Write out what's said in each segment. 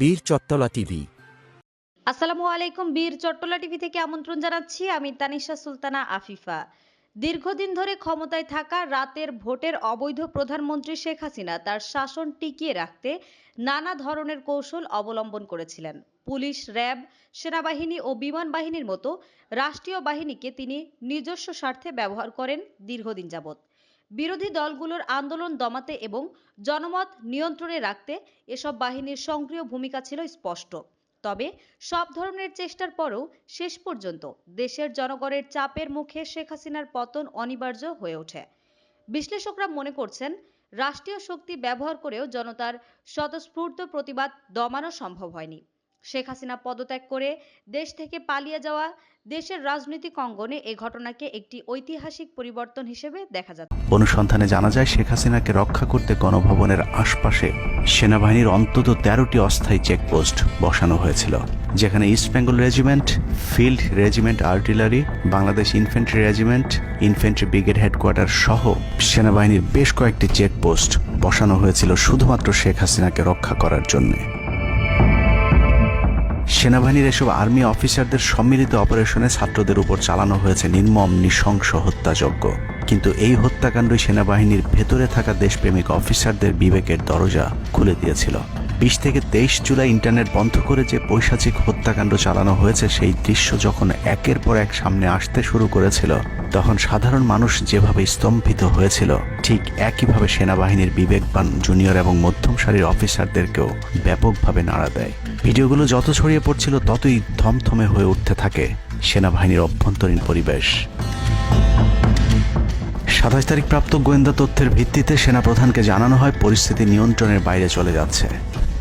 বীর চত্তলা টিভি। আসসালামু আলাইকুম, বীর চট্টলা টিভি থেকে আমন্ত্রণ জানাচ্ছি। আমি তানিশা সুলতানা আফিফা। দীর্ঘদিন ধরে ক্ষমতায় থাকা রাতের ভোটের অবৈধ প্রধানমন্ত্রী শেখ হাসিনা তার শাসন টিকিয়ে রাখতে নানা ধরনের কৌশল অবলম্বন করেছিলেন। পুলিশ, র্যাব, সেনাবাহিনী ও বিমান বাহিনীর মতো রাষ্ট্রীয় বাহিনীকে তিনি নিজস্ব স্বার্থে ব্যবহার করেন দীর্ঘদিন যাবৎ। বিরোধী দলগুলোর আন্দোলন দমাতে এবং জনমত নিয়ন্ত্রণে রাখতে এসব বাহিনীর সক্রিয় ভূমিকা ছিল স্পষ্ট। তবে সব ধরনের চেষ্টার পরও শেষ পর্যন্ত দেশের জনগণের চাপের মুখে শেখ হাসিনার পতন অনিবার্য হয়ে ওঠে। বিশ্লেষকরা মনে করছেন, রাষ্ট্রীয় শক্তি ব্যবহার করেও জনতার স্বতঃস্ফূর্ত প্রতিবাদ দমানো সম্ভব হয়নি। শেখ হাসিনা পদত্যাগ করে দেশ থেকে পালিয়ে যাওয়া দেশের রাজনৈতিক অঙ্গনে এ ঘটনাকে একটি ঐতিহাসিক পরিবর্তন হিসেবে দেখা যাচ্ছে। অনুসন্ধানে জানা যায়, শেখ হাসিনাকে রক্ষা করতে গণভবনের আশপাশে সেনাবাহিনীর অন্তত তেরোটি অস্থায়ী চেকপোস্ট বসানো হয়েছিল, যেখানে East Bengal regiment, field regiment artillery, Bangladesh infantry regiment infantry brigade headquarter সহ সেনাবাহিনীর বেশ কয়েকটি চেকপোস্ট বসানো হয়েছিল শুধুমাত্র শেখ হাসিনাকে রক্ষা করার জন্যে। সেনাবাহিনীর এসব আর্মি অফিসারদের সম্মিলিত অপারেশনে ছাত্রদের উপর চালানো হয়েছে নির্মম, নৃশংস হত্যাযজ্ঞ। কিন্তু এই হত্যাকাণ্ডই সেনাবাহিনীর ভেতরে থাকা দেশপ্রেমিক অফিসারদের বিবেকের দরজা খুলে দিয়েছিল। বিশ থেকে তেইশ জুলাই ইন্টারনেট বন্ধ করে যে পৈশাচিক হত্যাকাণ্ড চালানো হয়েছে, সেই দৃশ্য যখন একের পর এক সামনে আসতে শুরু করেছিল, তখন সাধারণ মানুষ যেভাবে স্তম্ভিত হয়েছিল, ঠিক একইভাবে সেনাবাহিনীর বিবেকবান জুনিয়র এবং মধ্যম সারির অফিসারদেরকেও ব্যাপকভাবে নাড়া দেয়। ভিডিওগুলো যত ছড়িয়ে পড়ছিল, ততই থমথমে হয়ে উঠতে থাকে সেনাবাহিনীর অভ্যন্তরীণ পরিবেশ। সাতাশ তারিখ প্রাপ্ত গোয়েন্দা তথ্যের ভিত্তিতে সেনাপ্রধানকে জানানো হয়, পরিস্থিতি নিয়ন্ত্রণের বাইরে চলে যাচ্ছে।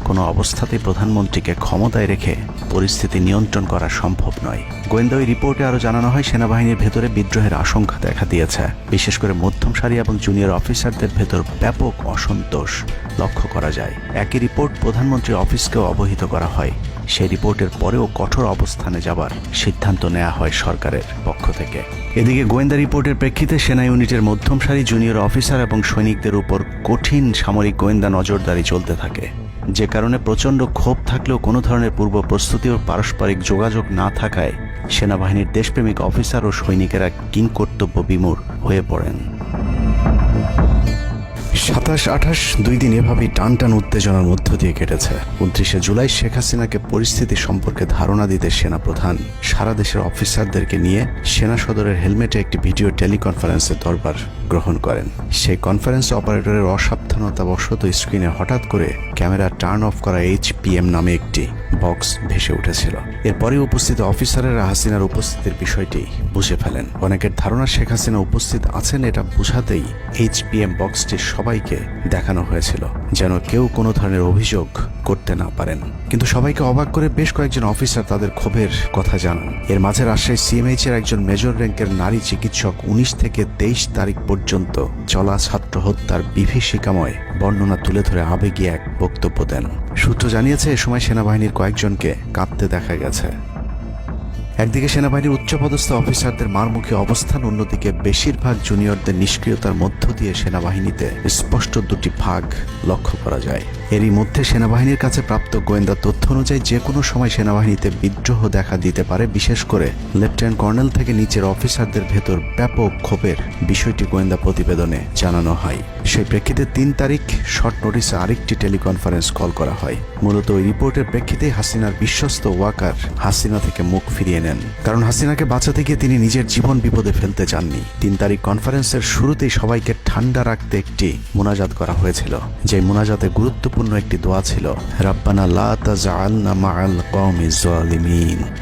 কোনো অবস্থাতেই প্রধানমন্ত্রীকে ক্ষমতায় রেখে পরিস্থিতি নিয়ন্ত্রণ করা সম্ভব নয়। গোয়েন্দা ওই রিপোর্টে আরও জানানো হয়, সেনাবাহিনীর ভেতরে বিদ্রোহের আশঙ্কা দেখা দিয়েছে। বিশেষ করে মধ্যম সারি এবং জুনিয়র অফিসারদের ভেতর ব্যাপক অসন্তোষ লক্ষ্য করা যায়। একই রিপোর্ট প্রধানমন্ত্রীর অফিসকেও অবহিত করা হয়। সেই রিপোর্টের পরেও কঠোর অবস্থানে যাবার সিদ্ধান্ত নেওয়া হয় সরকারের পক্ষ থেকে। এদিকে গোয়েন্দা রিপোর্টের প্রেক্ষিতে সেনা ইউনিটের মধ্যম সারি, জুনিয়র অফিসার এবং সৈনিকদের উপর কঠিন সামরিক গোয়েন্দা নজরদারি চলতে থাকে। যে কারণে প্রচণ্ড ক্ষোভ থাকলেও কোনো ধরনের পূর্ব প্রস্তুতি ও পারস্পরিক যোগাযোগ না থাকায় সেনাবাহিনীর দেশপ্রেমিক অফিসার ও সৈনিকেরা কিংকর্তব্য বিমূর হয়ে পড়েন। সাতাশ, আঠাশ, দুই দিন এভাবেই টান টান উত্তেজনার মধ্য দিয়ে কেটেছে। উনত্রিশে জুলাই শেখ হাসিনাকে পরিস্থিতি সম্পর্কে ধারণা দিতে সেনাপ্রধান। সারা দেশের অফিসারদেরকে নিয়ে সেনা সদরের হেলমেটে একটি ভিডিও টেলিকনফারেন্সের দরবার গ্রহণ করেন। সেই কনফারেন্স অপারেটরের অসাবধানতা বশত স্ক্রিনে হঠাৎ করে ক্যামেরা টার্ন অফ করা এইচ পিএম নামে একটি বক্স ভেসে উঠেছিল। এরপরে উপস্থিত অফিসারেরা হাসিনার উপস্থিতির বিষয়টি বুঝে ফেলেন। অনেকের ধারণা শেখ হাসিনা উপস্থিত আছেন এটা বোঝাতেই পিএম বক্সটি সবাইকে দেখানো হয়েছিল, যেন কেউ কোনো ধরনের অভিযোগ করতে না পারেন। কিন্তু সবাইকে অবাক করে বেশ কয়েকজন অফিসার তাদের ক্ষোভের কথা জানান। এর মাঝে রাজশাহী সিএমএইচ এর একজন মেজর র্যাঙ্কের নারী চিকিৎসক উনিশ থেকে তেইশ তারিখ পর্যন্ত চলা ছাত্র হত্যার বিভীষিকাময় বর্ণনা তুলে ধরে আবেগী এক বক্তব্য দেন। সূত্র জানিয়েছে, এ সময় সেনাবাহিনীর কয়েকজনকে কাঁদতে দেখা গেছে। একদিকে সেনাবাহিনীর উচ্চপদস্থ অফিসারদের মারমুখী অবস্থান, অন্যদিকে বেশিরভাগ জুনিয়রদের নিষ্ক্রিয়তার মধ্য দিয়ে সেনাবাহিনীতে স্পষ্ট দুটি ভাগ লক্ষ্য করা যায়। এরই মধ্যে সেনাবাহিনীর কাছে প্রাপ্ত গোয়েন্দা তথ্য অনুযায়ী যে কোনো সময় সেনাবাহিনীতে বিদ্রোহ দেখা দিতে পারে, বিশেষ করে লেফটেন্যান্ট কর্নেল থেকে নিচের অফিসারদের ভেতর ব্যাপক ক্ষোভের বিষয়টি গোয়েন্দা প্রতিবেদনে জানানো হয়। সেই প্রেক্ষিতে তিন তারিখ শর্ট নোটিসে আরেকটি টেলিকনফারেন্স কল করা হয়। মূলত ওই রিপোর্টের প্রেক্ষিতে হাসিনার বিশ্বস্ত ওয়াকার হাসিনা থেকে মুখ ফিরিয়ে নেন কারণ হাসিনাকে বাঁচাতে গিয়ে তিনি নিজের জীবন বিপদে ফেলতে চাননি। তিন তারিখ কনফারেন্সের শুরুতেই সবাইকে ঠান্ডা রাখতে একটি মোনাজাত করা হয়েছিল যে মোনাজাতে গুরুত্বপূর্ণ একটি দোয়া ছিল, রাব্বানা লা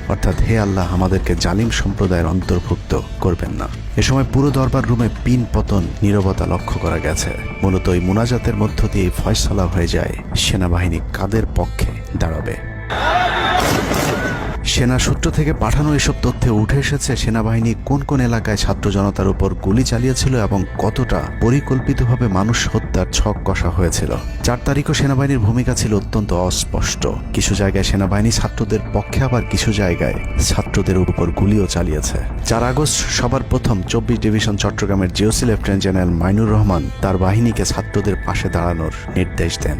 অর্থাৎ, হে আল্লাহ, আমাদেরকে জালিম সম্প্রদায়ের অন্তর্ভুক্ত করবেন না। এ সময় পুরো দরবার রুমে পিন পতন নীরবতা লক্ষ্য করা গেছে। মূলত ওই মোনাজাতের মধ্য দিয়ে ফয়সলা হয়ে যায় সেনাবাহিনী কাদের পক্ষে দাঁড়াবে। সেনা সূত্র থেকে পাঠানো এসব তথ্যে উঠে এসেছে সেনাবাহিনী কোন কোন এলাকায় ছাত্র জনতার উপর গুলি চালিয়েছিল এবং কতটা পরিকল্পিতভাবে মানুষ হত্যার ছক কষা হয়েছিল। চার তারিখও সেনাবাহিনীর ভূমিকা ছিল অত্যন্ত অস্পষ্ট। কিছু জায়গায় সেনাবাহিনী ছাত্রদের পক্ষে, আবার কিছু জায়গায় ছাত্রদের উপর গুলিও চালিয়েছে। চার আগস্ট সবার প্রথম চব্বিশ ডিভিশন চট্টগ্রামের GOC lieutenant general Mainur Rahman তার বাহিনীকে ছাত্রদের পাশে দাঁড়ানোর নির্দেশ দেন।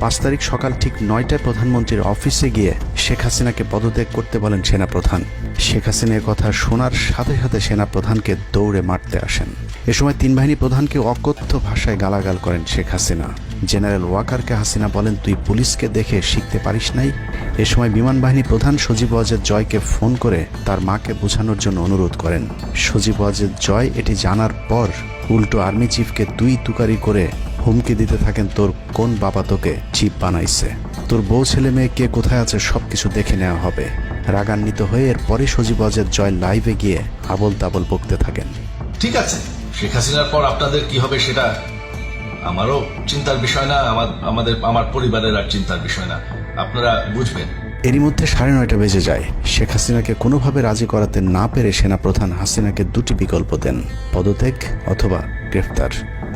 পাঁচ তারিখ সকাল ঠিক নয়টায় প্রধানমন্ত্রীর অফিসে গিয়ে শেখ হাসিনাকে পদত্যাগ করতে বলেন সেনাপ্রধান। শেখ হাসিনার কথা শোনার সাথে সাথে সেনাপ্রধানকে দৌড়ে মারতে আসেন। এ সময় তিন বাহিনী প্রধানকে অকথ্য ভাষায় গালাগাল করেন শেখ হাসিনা। জেনারেল ওয়াকারকে হাসিনা বলেন, তুই পুলিশকে দেখে শিখতে পারিস নাই? এ সময় বিমান বাহিনী প্রধান সজীব ওয়াজেদ জয়কে ফোন করে তার মাকে বোঝানোর জন্য অনুরোধ করেন। সজীব ওয়াজেদ জয় এটি জানার পর উল্টো আর্মি চিফকে দুই তুকারি করে হুমকি দিতে থাকেন তোর কোন বাবা তোকে চিপ বানাইছে? তোর বউ ছেলে মেয়ে কে কোথায় আছে সবকিছু দেখে নেওয়া হবে। রাগান্বিত হয়ে এরপরে সজীব অজের জয় লাইভে গিয়ে আবল তাবল বকতে থাকেন। ঠিক আছে শেখ হাসিনার পর আপনাদের কি হবে সেটা আমারও চিন্তার বিষয় না আমার আমাদের আমার পরিবারের আর চিন্তার বিষয় না। আপনারা বুঝবেন। এরই মধ্যে সাড়ে নয়টা বেজে যায়। শেখ হাসিনাকে কোনোভাবে রাজি করাতে না পেরে সেনাপ্রধান হাসিনাকে দুটি বিকল্প দেন পদত্যাগ অথবা গ্রেফতার।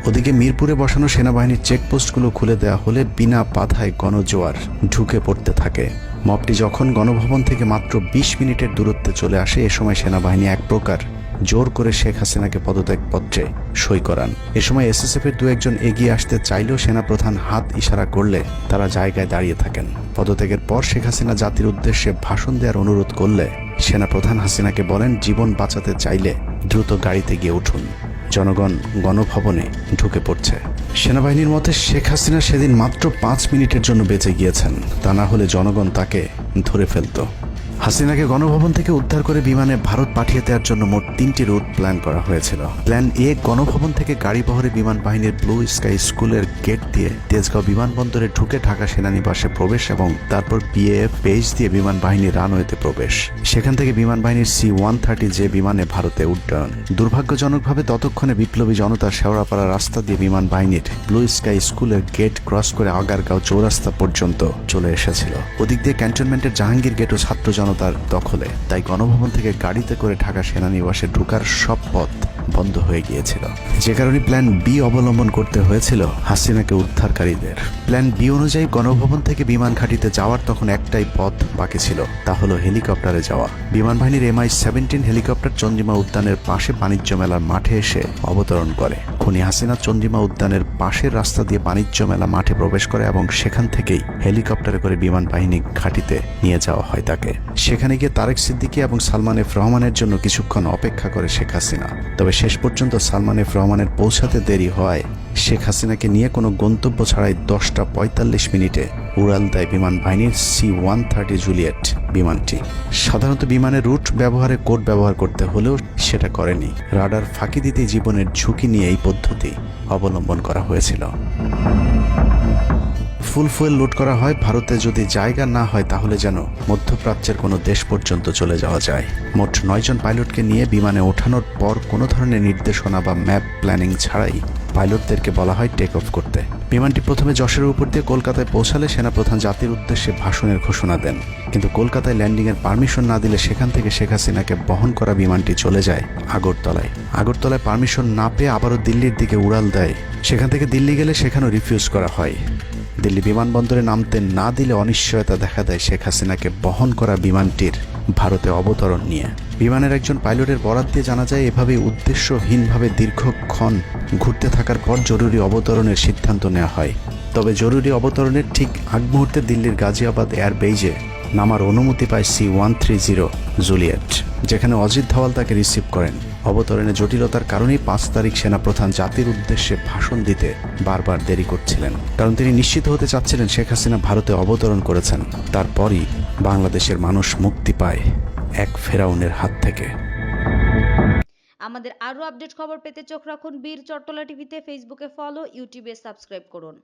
ওদিকে মিরপুরে বসানো সেনাবাহিনীর চেকপোস্টগুলো খুলে দেওয়া হলে বিনা বাধায় গণজোয়ার ঢুকে পড়তে থাকে। মবটি যখন গণভবন থেকে মাত্র বিশ মিনিটের দূরত্বে চলে আসে, এ সময় সেনাবাহিনী এক প্রকার জোর করে শেখ হাসিনাকে পদত্যাগ পত্রে সই করান। এ সময় এসএসএফ এর দু একজন এগিয়ে আসতে চাইলেও সেনাপ্রধান হাত ইশারা করলে তারা জায়গায় দাঁড়িয়ে থাকেন। পদত্যাগের পর শেখ হাসিনা জাতির উদ্দেশ্যে ভাষণ দেওয়ার অনুরোধ করলে সেনাপ্রধান হাসিনাকে বলেন, জীবন বাঁচাতে চাইলে দ্রুত গাড়িতে গিয়ে উঠুন। জনগণ গণভবনে ঢুকে পড়ছে। সেনাবাহিনীর মতে শেখ হাসিনা সেদিন মাত্র পাঁচ মিনিটের জন্য বেঁচে গিয়েছেন। তা না হলে জনগণ তাকে ধরে ফেলতো। হাসিনাকে গণভবন থেকে উদ্ধার করে বিমানে ভারত পাঠিয়ে দেওয়ার জন্য মোট তিনটি রুট প্ল্যান করা হয়েছিল। প্ল্যান এ, গণভবন থেকে গাড়ি বহরে বিমান বাহিনীর ব্লু স্কাই স্কুলের গেট দিয়ে তেজগাঁও বিমানবন্দরে ঢুকে ঢাকা সেনানিবাসে প্রবেশ এবং তারপর বিএএফ বেজ দিয়ে বিমান বাহিনীর রানওয়েতে প্রবেশ। সেখান থেকে বিমান বাহিনীর সি ওয়ান থার্টি যে বিমানে ভারতে উড্ডয়ন। দুর্ভাগ্যজনকভাবে ততক্ষণে বিপ্লবী জনতা শেওড়াপাড়া রাস্তা দিয়ে বিমান বাহিনীর ব্লু স্কাই স্কুলের গেট ক্রস করে আগারগাঁও চৌরাস্তা পর্যন্ত চলে এসেছিল। ওদিক দিয়ে ক্যান্টনমেন্টের জাহাঙ্গীর গেট ও ছাত্র জনতার দখলে, তাই গণভবন থেকে গাড়িতে করে ঢাকা সেনানিবাসে ঢুকার সব পথ বন্ধ হয়ে গিয়েছিল। যে কারণে প্ল্যান বি অবলম্বন করতে হয়েছিল হাসিনাকে উদ্ধারকারীদের। প্ল্যান বি অনুযায়ী গণভবন থেকে বিমান ঘাঁটিতে যাওয়ার তখন একটাই পথ বাকি ছিল। তা হলো হেলিকপ্টারে যাওয়া। বিমান বাহিনীর এমআই সেভেন্টিন হেলিকপ্টার চন্দ্রিমা উদ্যানের পাশে বাণিজ্য মেলার মাঠে এসে অবতরণ করে। খুনি হাসিনা চন্দ্রিমা উদ্যানের পাশের রাস্তা দিয়ে বাণিজ্য মেলা মাঠে প্রবেশ করে এবং সেখান থেকেই হেলিকপ্টারে করে বিমান বাহিনী ঘাঁটিতে নিয়ে যাওয়া হয় তাকে। সেখানে গিয়ে তারেক সিদ্দিকী এবং সালমান এফ রহমানের জন্য কিছুক্ষণ অপেক্ষা করে শেখ হাসিনা। তবে শেষ পর্যন্ত সালমান এফ রহমানের পৌঁছাতে দেরি হওয়ায় শেখ হাসিনাকে নিয়ে কোনো গন্তব্য ছাড়াই দশটা পঁয়তাল্লিশ মিনিটে উড়াল দেয় বিমান বাহিনীর সি ওয়ান থার্টি জুলিয়েট বিমানটি। সাধারণত বিমানের রুট ব্যবহারে কোড ব্যবহার করতে হলেও সেটা করেনি। রাডার ফাঁকি দিতে জীবনের ঝুঁকি নিয়ে এই পদ্ধতি অবলম্বন করা হয়েছিল। ফুল ফুয়েল লুট করা হয়, ভারতে যদি জায়গা না হয় তাহলে যেন মধ্যপ্রাচ্যের কোনো দেশ পর্যন্ত চলে যাওয়া যায়। মোট নয়জন পাইলটকে নিয়ে বিমানে ওঠানোর পর কোনো ধরনের নির্দেশনা বা ম্যাপ প্ল্যানিং ছাড়াই পাইলটদেরকে বলা হয় টেক অফ করতে। বিমানটি প্রথমে যশোরের উপর দিয়ে কলকাতায় পৌঁছালে সেনাপ্রধান জাতির উদ্দেশ্যে ভাষণের ঘোষণা দেন। কিন্তু কলকাতায় ল্যান্ডিংয়ের পারমিশন না দিলে সেখান থেকে শেখ হাসিনাকে বহন করা বিমানটি চলে যায় আগরতলায়। আগরতলায় পারমিশন না পেয়ে আবারও দিল্লির দিকে উড়াল দেয়। সেখান থেকে দিল্লি গেলে সেখানেও রিফিউজ করা হয়। দিল্লি বিমানবন্দরে নামতে না দিলে অনিশ্চয়তা দেখা দেয় শেখ হাসিনাকে বহন করা বিমানটির ভারতে অবতরণ নিয়ে। বিমানের একজন পাইলটের বরাত দিয়ে জানা যায় এভাবে উদ্দেশ্যহীনভাবে দীর্ঘক্ষণ ঘুরতে থাকার পর জরুরি অবতরণের সিদ্ধান্ত নেওয়া হয়। তবে জরুরি অবতরণের ঠিক আগ মুহূর্তে দিল্লির গাজিয়াবাদ এয়ার বেইজে নামার অনুমতি পায় C one three zero Juliet, যেখানে অজিত ধাওয়াল তাকে রিসিভ করেন। অবতরণে জটিলতার কারণে পাঁচ তারিখ সেনাপ্রধান জাতির উদ্দেশ্যে ভাষণ দিতে বারবার দেরি করছিলেন। কারণ তিনি নিশ্চিত হতে চাচ্ছিলেন শেখ হাসিনা ভারতে অবতরণ করেছেন। তারপরই বাংলাদেশের মানুষ মুক্তি পায় এক ফেরাউনের হাত থেকে। আমাদের আরও আপডেট খবর পেতে চোখ রাখুন বীর চট্টলা টিভিতে, ফেসবুকে ফলো, ইউটিউবে সাবস্ক্রাইব করুন।